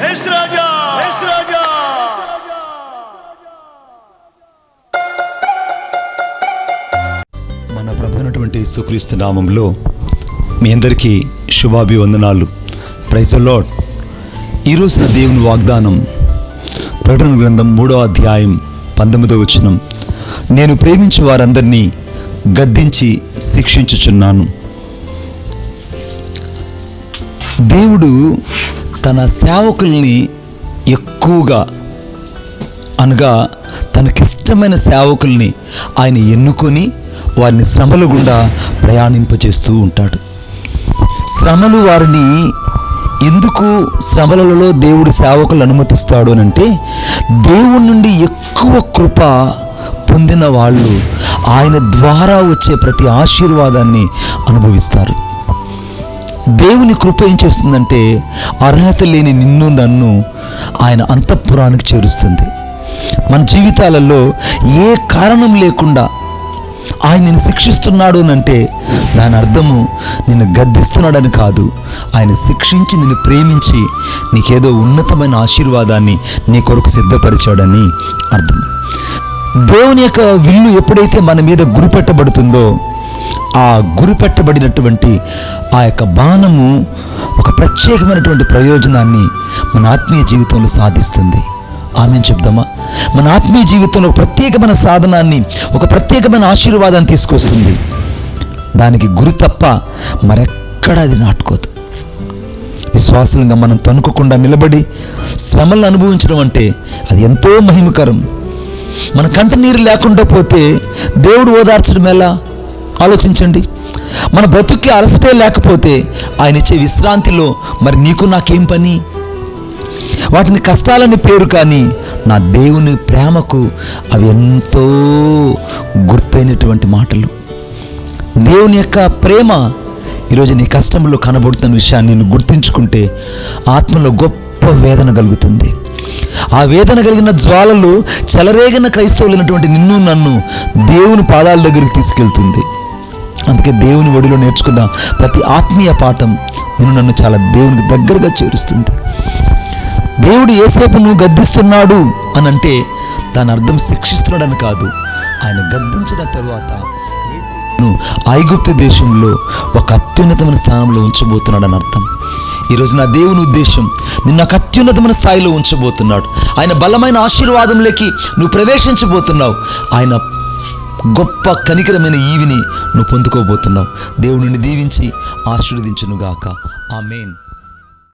మన ప్రభునటువంటి సుక్రీస్తు నామంలో మీ అందరికీ శుభాభివందనాలు. ప్రైజ్ లాడ్ ఈరోజున దేవుని వాగ్దానం ప్రకటన గ్రంథం మూడో అధ్యాయం పంతొమ్మిదవ వచనం. నేను ప్రేమించే వారందరినీ గద్దించి శిక్షించుచున్నాను. దేవుడు తన సేవకుల్ని ఎక్కువగా అనగా తనకిష్టమైన సేవకుల్ని ఆయన ఎన్నుకొని వారిని శ్రమలు గుండా ప్రయాణింపజేస్తూ ఉంటాడు. శ్రమలు వారిని ఎందుకు శ్రమలలో దేవుడు సేవకులు అనుమతిస్తాడు అని అంటే దేవుడి నుండి ఎక్కువ కృప పొందిన వాళ్ళు ఆయన ద్వారా వచ్చే ప్రతి ఆశీర్వాదాన్ని అనుభవిస్తారు. దేవుని కృప ఏం చేస్తుందంటే అర్హత లేని నిన్ను నన్ను ఆయన అంతఃపురానికి చేరుస్తుంది. మన జీవితాలలో ఏ కారణం లేకుండా ఆయన నిన్ను శిక్షిస్తున్నాడు అని అంటే దాని అర్థము నిన్ను గద్దిస్తున్నాడని కాదు. ఆయన శిక్షించి నిన్ను ప్రేమించి నీకేదో ఉన్నతమైన ఆశీర్వాదాన్ని నీ కొరకు సిద్ధపరిచాడని అర్థం. దేవుని యొక్క విల్లు ఎప్పుడైతే మన మీద గురిపెట్టబడుతుందో ఆ గురిపెట్టబడినటువంటి ఆ యొక్క బాణము ఒక ప్రత్యేకమైనటువంటి ప్రయోజనాన్ని మన ఆత్మీయ జీవితంలో సాధిస్తుంది. ఆమె చెప్దామా? మన ఆత్మీయ జీవితంలో ఒక ప్రత్యేకమైన సాధనాన్ని ఒక ప్రత్యేకమైన ఆశీర్వాదాన్ని తీసుకొస్తుంది. దానికి గురి తప్ప మరెక్కడ అది నాటుకోదు. విశ్వాసంగా మనం తనుకోకుండా నిలబడి శ్రమలను అనుభవించడం అంటే అది ఎంతో మహిమకరం. మన కంట నీరు లేకుండా పోతే దేవుడు ఓదార్చడం ఎలా? ఆలోచించండి. మన బ్రతుక్కి అలసటే లేకపోతే ఆయన ఇచ్చే విశ్రాంతిలో మరి నీకు నాకేం పని? వాటిని కష్టాలని పేరు కానీ నా దేవుని ప్రేమకు అవి ఎంతో గుర్తైనటువంటి మాటలు. దేవుని యొక్క ప్రేమ ఈరోజు నీ కష్టంలో కనబడుతున్న విషయాన్ని నేను గుర్తించుకుంటే ఆత్మలో గొప్ప వేదన కలుగుతుంది. ఆ వేదన కలిగిన జ్వాలలు చెలరేగిన క్రైస్తవులైనటువంటి నిన్ను నన్ను దేవుని పాదాల దగ్గరికి తీసుకెళ్తుంది. అందుకే దేవుని ఒడిలో నేర్చుకున్న ప్రతి ఆత్మీయ పాఠం నేను నన్ను చాలా దేవునికి దగ్గరగా చేరుస్తుంది. దేవుడు ఏసేపును గద్దిస్తున్నాడు అని అంటే దాని అర్థం శిక్షిస్తున్నాడని కాదు. ఆయన గద్దించిన తరువాత ఏసేపును ఐగుప్తు దేశంలో ఒక అత్యున్నతమైన స్థానంలో ఉంచబోతున్నాడని అర్థం. ఈరోజు నా దేవుని ఉద్దేశం నిన్ను ఒక అత్యున్నతమైన స్థాయిలో ఉంచబోతున్నాడు. ఆయన బలమైన ఆశీర్వాదంలోకి నువ్వు ప్రవేశించబోతున్నావు. ఆయన గొప్ప కనికరమైన ఈవిని నువ్వు పొందుకోబోతున్నావు. దేవుడిని దీవించి ఆశీర్వదించునుగాక. ఆ మెయిన్